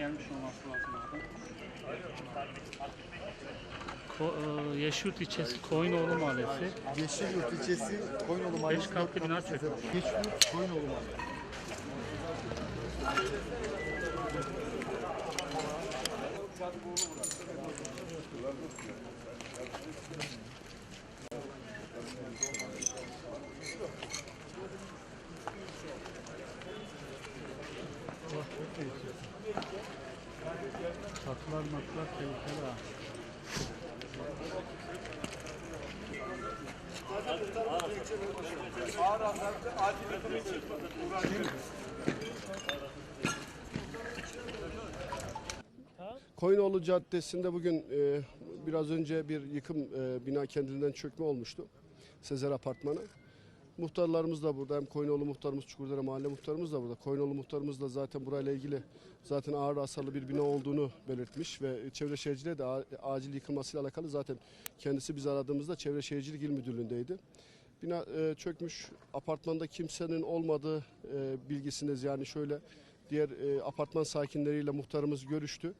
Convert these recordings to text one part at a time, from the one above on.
gelmiş olması lazım abi. Ko e, Yeşilyurt ilçesi Koyunoğlu Mahallesi. Yeşilyurt ilçesi Koyunolu Mahallesi. Beş katlı bina çökmüş. Yeşilyurt Koyunolu Mahallesi. Allah çok Çatılar matlar tehlikeli ha. Koyunoğlu Caddesi'nde bugün e, biraz önce bir yıkım e, bina kendiliğinden çökme olmuştu. Sezer Apartmanı. Muhtarlarımız da burada. Hem Koyunoğlu muhtarımız, Çukurdere Mahalle muhtarımız da burada. Koyunoğlu muhtarımız da zaten burayla ilgili zaten ağır hasarlı bir bina olduğunu belirtmiş ve Çevre Şehirciliğe de acil yıkılmasıyla alakalı zaten kendisi biz aradığımızda Çevre Şehircilik İl Müdürlüğü'ndeydi. Bina e, çökmüş, apartmanda kimsenin olmadığı e, bilgisiniz yani şöyle diğer e, apartman sakinleriyle muhtarımız görüştü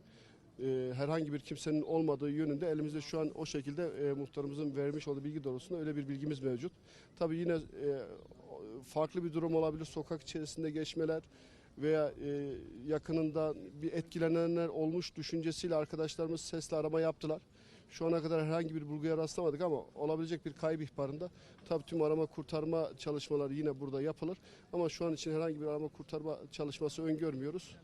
e, herhangi bir kimsenin olmadığı yönünde elimizde şu an o şekilde e, muhtarımızın vermiş olduğu bilgi doğrultusunda öyle bir bilgimiz mevcut. Tabii yine e, farklı bir durum olabilir. Sokak içerisinde geçmeler veya yakınında bir etkilenenler olmuş düşüncesiyle arkadaşlarımız sesli arama yaptılar. Şu ana kadar herhangi bir bulguya rastlamadık ama olabilecek bir kayıp ihbarında tabii tüm arama kurtarma çalışmaları yine burada yapılır. Ama şu an için herhangi bir arama kurtarma çalışması öngörmüyoruz.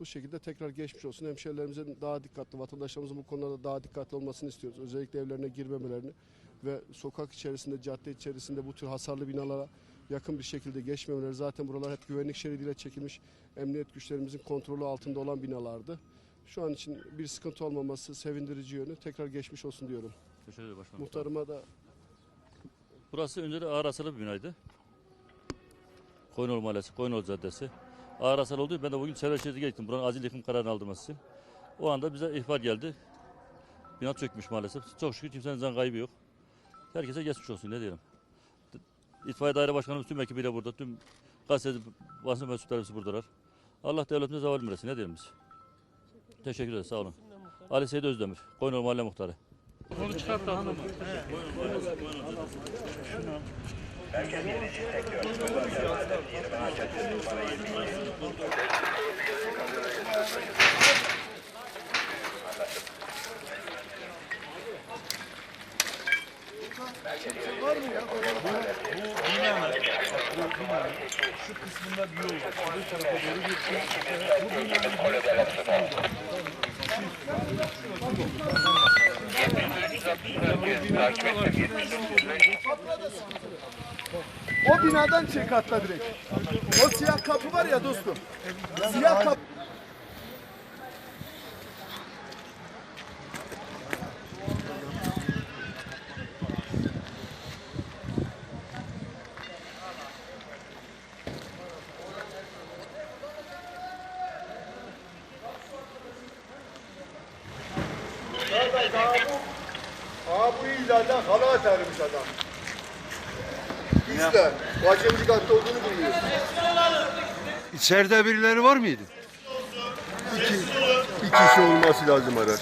Bu şekilde tekrar geçmiş olsun. Hemşehrilerimizin daha dikkatli, vatandaşlarımızın bu konularda daha dikkatli olmasını istiyoruz. Özellikle evlerine girmemelerini ve sokak içerisinde, cadde içerisinde bu tür hasarlı binalara yakın bir şekilde geçmemeleri. Zaten buralar hep güvenlik şeridiyle çekilmiş, emniyet güçlerimizin kontrolü altında olan binalardı. Şu an için bir sıkıntı olmaması sevindirici yönü. Tekrar geçmiş olsun diyorum. Teşekkür ederim başkanım. Muhtarıma da Burası önce de ağır hasarlı bir binaydı. Koyunolu Mahallesi, Koyunolu Caddesi. Ağır hasar için ben de bugün çevre şehirciye gittim. Buranın acil yıkım kararını aldırması için. O anda bize ihbar geldi. Bina çökmüş maalesef. Çok şükür kimsenin can kaybı yok. Herkese geçmiş olsun ne diyelim. İtfaiye Daire Başkanımız tüm ekibiyle burada. Tüm gazeteci, basın mensuplarımız buradalar. Allah devletimize zaval versin ne diyelim biz. Teşekkür ederiz sağ olun. Ali Seyit Özdemir, Koyunolu Mahalle Muhtarı. Onu çıkart da hanım. Şu kısmında bir yol var. Bu tarafa doğru geçiyor. Bu binanın bir tarafı O binadan çek atla direkt. O siyah kapı var ya dostum. Siyah kapı. Aa bu ilandan halı atarmış adam. İzle. Kaçıncı katta olduğunu bilmiyor. İçeride birileri var mıydı? İki, iki kişi olması lazım araç.